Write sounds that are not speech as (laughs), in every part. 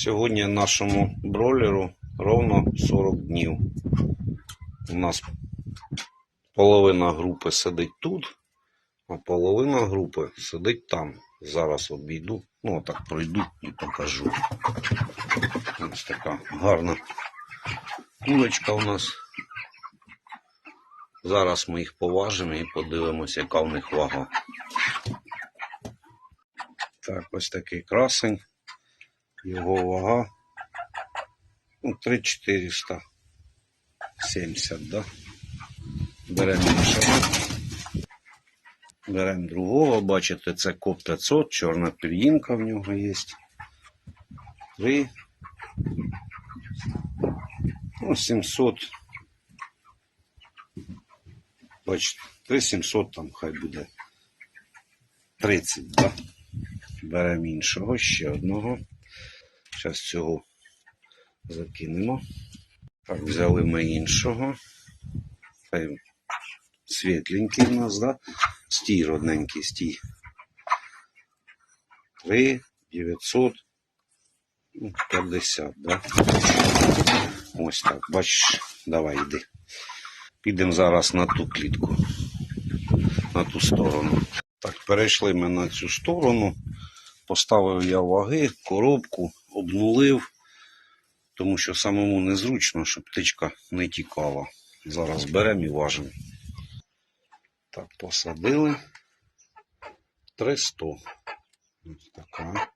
Сьогодні нашому бролеру ровно 40 днів. У нас половина групи сидить тут, а половина групи сидить там. Зараз обійду, ну так пройду і покажу. Ось така гарна курочка у нас. Зараз ми їх поважимо і подивимося, яка в них вага. Так, ось такий красень. Його вага ну, 3470, да? Беремо іншого. Беремо другого, бачите, це коп 500, чорна пір'їнка в нього є. Три. Ну, 700. Бачите, 3700 там хай буде. 30, да? Беремо іншого, ще одного. Зараз цього закинемо. Так, взяли ми іншого. Хай світленький у нас, да? Стій родненький, стій. 3, 900, ну, 50, да? Ось так, бачиш, давай йди. Підемо зараз на ту клітку, на ту сторону. Так, перейшли ми на цю сторону. Поставив я ваги, коробку, обнулив, тому що самому незручно, щоб птичка не тікала. Зараз беремо і важимо. Так, посадили. 300. Ось така.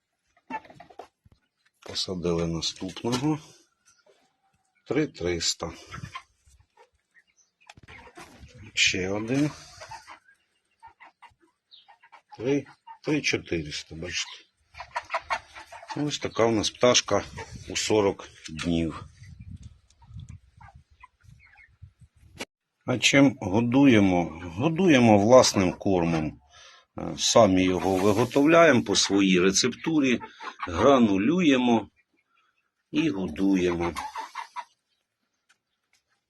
Посадили наступного. 3300. Ще один. 3, 3400, бачите. Ось така у нас пташка у 40 днів. А чим годуємо? Годуємо власним кормом. Е, Самі його виготовляємо по своїй рецептурі, гранулюємо і годуємо.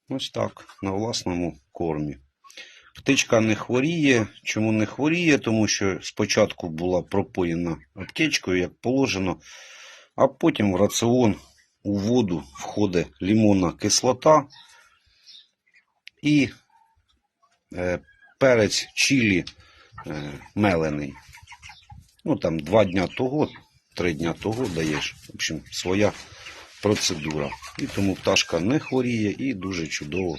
Ось так, на власному кормі. Птичка не хворіє. Чому не хворіє? Тому що спочатку була пропоєна аптечкою, як положено, а потім в раціон у воду входить лимонна кислота і е, перець чилі е, мелений. Ну там два дня того, три дня того даєш. В общем, своя процедура. І тому пташка не хворіє і дуже чудово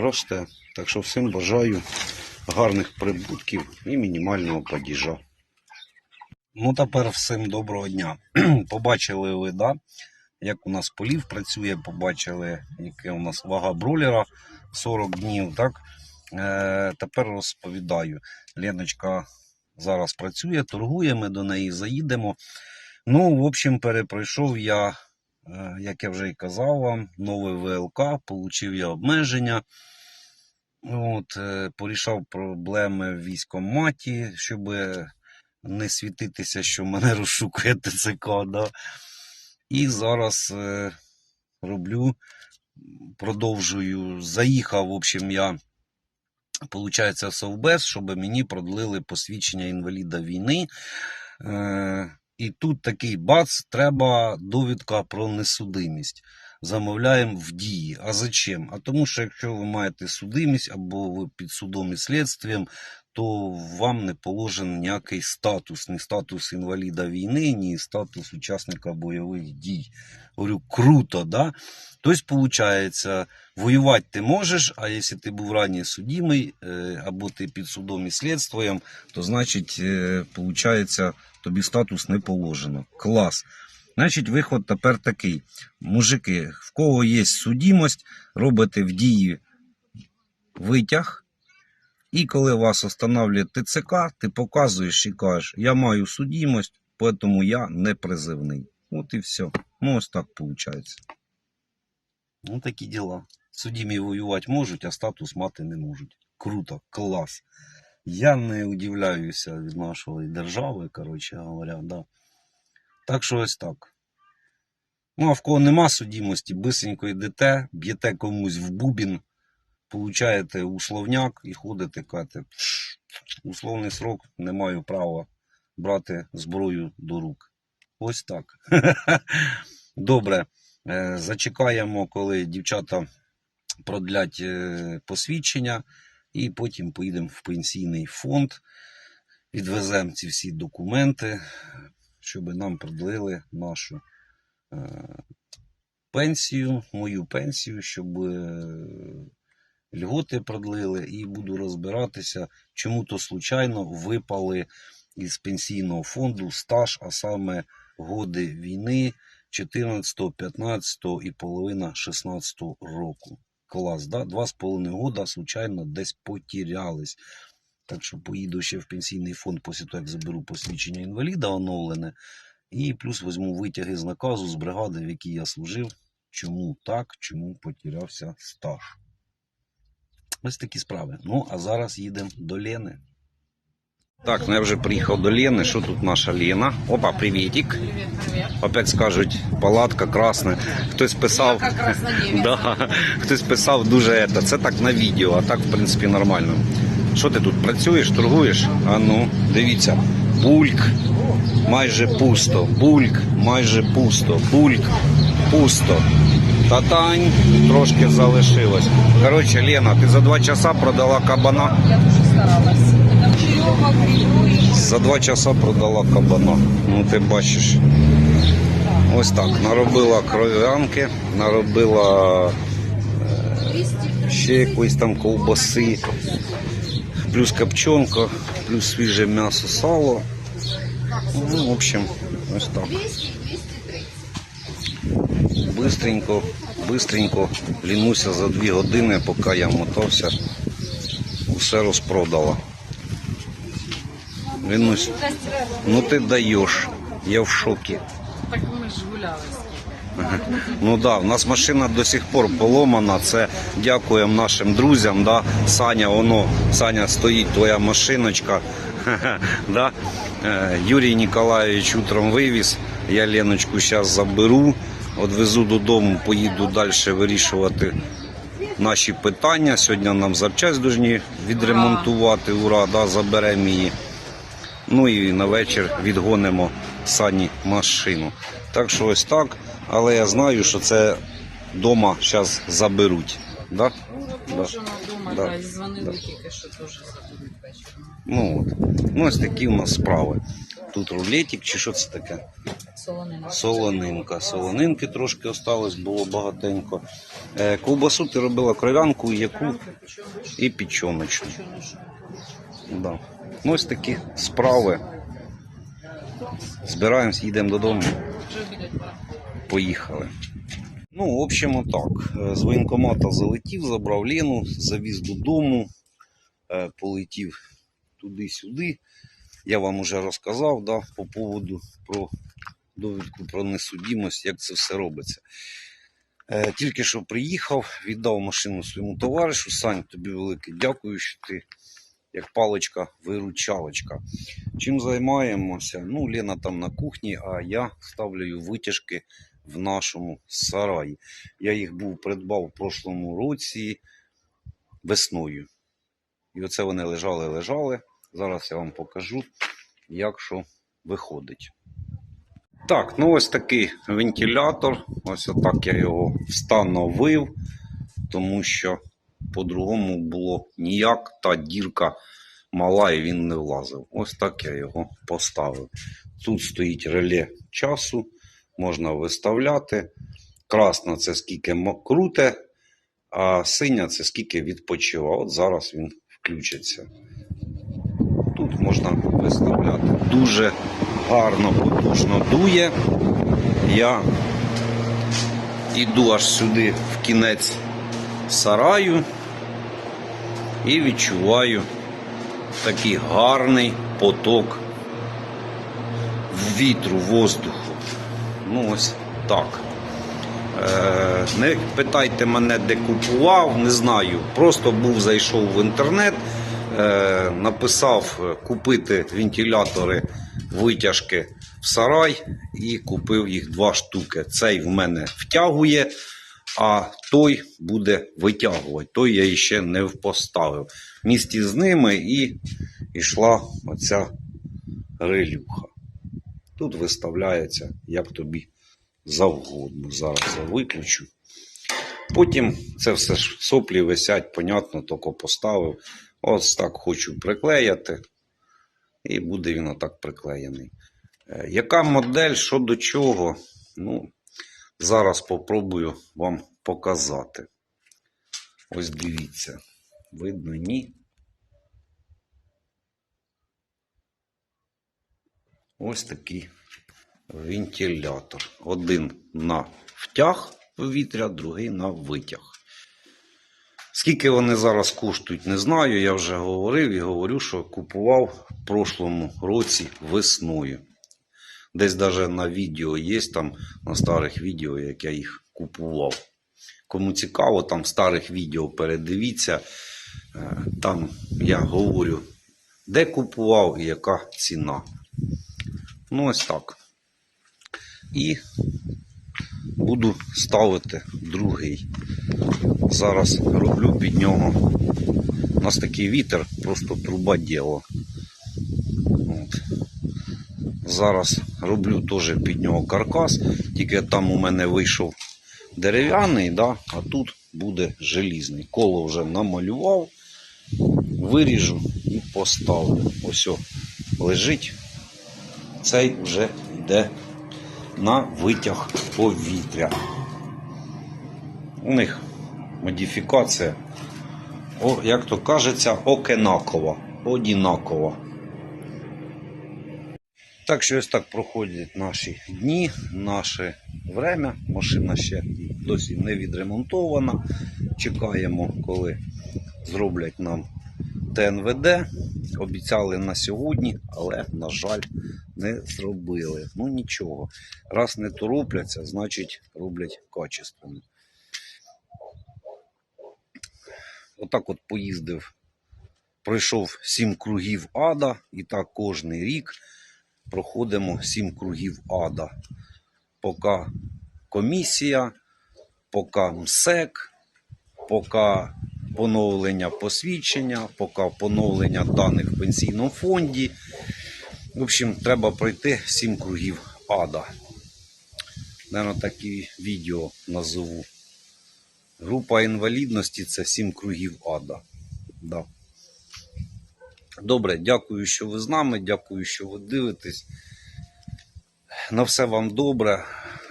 росте. Так що всім бажаю гарних прибутків і мінімального падіжа. Ну, тепер всім доброго дня. (clears throat) Побачили ви, да, як у нас полів працює, побачили, яка у нас вага бролера 40 днів. Так? Е, тепер розповідаю. Леночка зараз працює, торгує, ми до неї заїдемо. Ну, в общем, перепройшов я, як я вже і казав вам, новий ВЛК, отримав я обмеження. От, е, порішав проблеми в військкоматі, щоб не світитися, що мене (laughs) розшукує ТЦК. Да? І зараз е, роблю, продовжую. Заїхав, в общем, я, виходить, Совбез, щоб мені продлили посвідчення інваліда війни. Е, і тут такий бац, треба довідка про несудимість. Замовляємо в дії. А зачем? А тому що якщо ви маєте судимість або ви під судом і слідством, то вам не положен ніякий статус, ні статус інваліда війни, ні статус учасника бойових дій. Говорю, круто, да? Тобто, виходить, воювати ти можеш, а якщо ти був раніше судимий, е, або ти під судом і слідством, то значить, е, виходить, тобі статус не положено. Клас. Значить, виход тепер такий. Мужики, в кого є судимость, робите в дії витяг. І коли вас встановлює ТЦК, ти показуєш і кажеш, я маю судимость, тому я не призивний. От і все. Ну, ось так виходить. Ну, такі діла. Судімі воювати можуть, а статус мати не можуть. Круто, клас. Я не удивляюся від нашої держави, коротше говоря, да. Так що ось так. Ну, а в кого нема судімості, бисенько йдете, б'єте комусь в бубін, получаєте условняк і ходите, кажете, «Пш, условний срок, не маю права брати зброю до рук. ось так. (laughs) Добре. Е, Зачекаємо, коли дівчата продлять е, посвідчення, і потім поїдемо в пенсійний фонд, відвеземо ці всі документи, щоб нам продлили нашу е, пенсію, мою пенсію, щоб е, льготи продлили, і буду розбиратися, чому то случайно випали із пенсійного фонду стаж, а саме годи війни 14, 15 і половина 16 року. Клас, да? Два з половиною года случайно десь потірялись. Так що поїду ще в пенсійний фонд після того, як заберу посвідчення інваліда оновлене. І плюс візьму витяги з наказу з бригади, в якій я служив. Чому так, чому потірявся стаж. Ось такі справи. Ну, а зараз їдемо до Лени. Так, ну я вже приїхав до Лени. Що тут наша Лена? Опа, привітик. Опять скажуть, палатка красна. Хтось писав. (laughs) Да, хтось писав дуже ета. Це так на відео, а так, в принципі, нормально. Що ти тут працюєш, торгуєш? А ну, дивіться. Бульк майже пусто. Бульк майже пусто. Бульк пусто. Татань трошки залишилось. Коротше, Лена, ти за два часа продала кабана. Я дуже старалась. За два часа продала кабана. Ну ти бачиш. Ось так. Наробила кров'янки, наробила е, ще якоїсь там ковбаси, плюс копчонка, плюс свіже м'ясо, сало. Ну, в общем, ось так. Бистренько, бистренько лінуся за дві години, поки я мотався, усе розпродала. Лінусь, ну ти даєш, я в шокі. Так ми ж гуляли. Ну да, у нас машина до сих пор поломана. Це дякуємо нашим друзям. Да? Саня, воно, Саня стоїть, твоя машиночка. Да? Е, Юрій Ніколаєвич утром вивіз. Я Леночку зараз заберу, відвезу додому, поїду далі вирішувати наші питання. Сьогодні нам запчасть повинні відремонтувати. Ура, да, заберемо її. Ну і на вечір відгонимо сані машину. Так що ось так. Але я знаю, що це вдома зараз заберуть. Да? Ну, на вдома, Да. да. дзвонили Да. тільки, що теж забудуть вечором. Ну, от. ну ось такі у нас справи. Тут рулетик чи що це таке? Солонина. Солонинка. Солонинки трошки осталось, було багатенько. Е, ковбасу ти робила кров'янку, яку і печоночну. Да. Ну, ось такі справи. Збираємось, їдемо додому. Поїхали. Ну, в общем, отак. Е, З воєнкомата залетів, забрав Лену, завіз додому, е, полетів туди-сюди. Я вам уже розказав да, по поводу про довідку про несудімость, як це все робиться. Е, Тільки що приїхав, віддав машину своєму товаришу. Сань, тобі велике дякую, що ти як паличка-виручалочка. Чим займаємося? Ну, Лена там на кухні, а я ставлю витяжки в нашому сараї. Я їх був придбав в прошлому році весною. І оце вони лежали, лежали. Зараз я вам покажу, як що виходить. Так, ну ось такий вентилятор. Ось отак я його встановив, тому що по-другому було ніяк. Та дірка мала і він не влазив. Ось так я його поставив. Тут стоїть реле часу, можна виставляти. Красна це скільки круте, а синя це скільки відпочивав. От зараз він включиться. Тут можна виставляти. Дуже гарно, потужно дує. Я іду аж сюди в кінець сараю і відчуваю такий гарний поток вітру, воздуху. Ну, ось так. Е, не питайте мене, де купував, не знаю. Просто був, зайшов в інтернет, е, написав е, купити вентилятори витяжки в сарай і купив їх два штуки. Цей в мене втягує, а той буде витягувати. Той я ще не поставив. Місті з ними і йшла оця релюха. Тут виставляється як тобі завгодно. Зараз я виключу. Потім це все ж соплі висять, понятно, тільки поставив. Ось так хочу приклеяти. І буде він отак приклеєний. Е, Яка модель, що до чого? Ну, зараз попробую вам показати. Ось дивіться. Видно, ні. Ось такий вентилятор. Один на втяг повітря, другий на витяг. Скільки вони зараз коштують, не знаю. Я вже говорив і говорю, що купував в прошлому році весною. Десь навіть на відео є, там на старих відео, як я їх купував. Кому цікаво, там в старих відео передивіться. Е, Там я говорю, де купував і яка ціна. Ну, ось так. І буду ставити другий. Зараз роблю під нього. У нас такий вітер, просто труба діло. Зараз роблю теж під нього каркас, тільки там у мене вийшов дерев'яний, да? а тут буде желізний. Коло вже намалював, виріжу і поставлю. Ось о, лежить. Цей вже йде на витяг повітря. У них модифікація, о, як то кажеться, окенакова, одінакова. Так що ось так проходять наші дні, наше время. Машина ще досі не відремонтована. Чекаємо, коли зроблять нам ТНВД. Обіцяли на сьогодні, але, на жаль, не зробили. Ну нічого. Раз не торопляться, значить роблять качественно. Отак от поїздив. Пройшов сім кругів ада, і так кожний рік проходимо сім кругів ада. Поки комісія, поки МСЕК, поки поновлення посвідчення, поки поновлення даних в пенсійному фонді. В общем, треба пройти сім кругів ада. Наверно, такі відео назову. Група інвалідності це сім кругів ада. Да. Добре, дякую, що ви з нами. Дякую, що ви дивитесь. На все вам добре,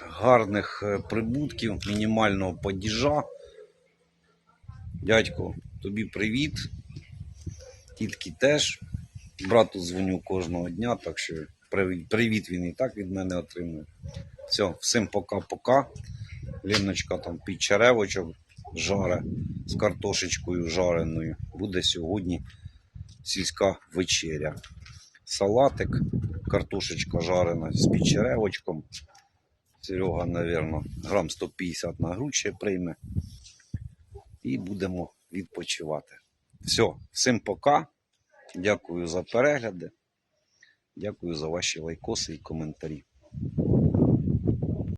гарних е, прибутків, мінімального падіжа. Дядько, тобі привіт. Тітки теж. Брату дзвоню кожного дня, так що привіт, він і так від мене отримує. Все, всім пока-пока. Леночка там під черевочок жаре з картошечкою жареною. Буде сьогодні сільська вечеря. Салатик, картошечка жарена з підчеревочком. Серега, мабуть, грам 150 на грудь прийме. І будемо відпочивати. Все, всім пока. Дякую за перегляди. Дякую за ваші лайкоси і коментарі.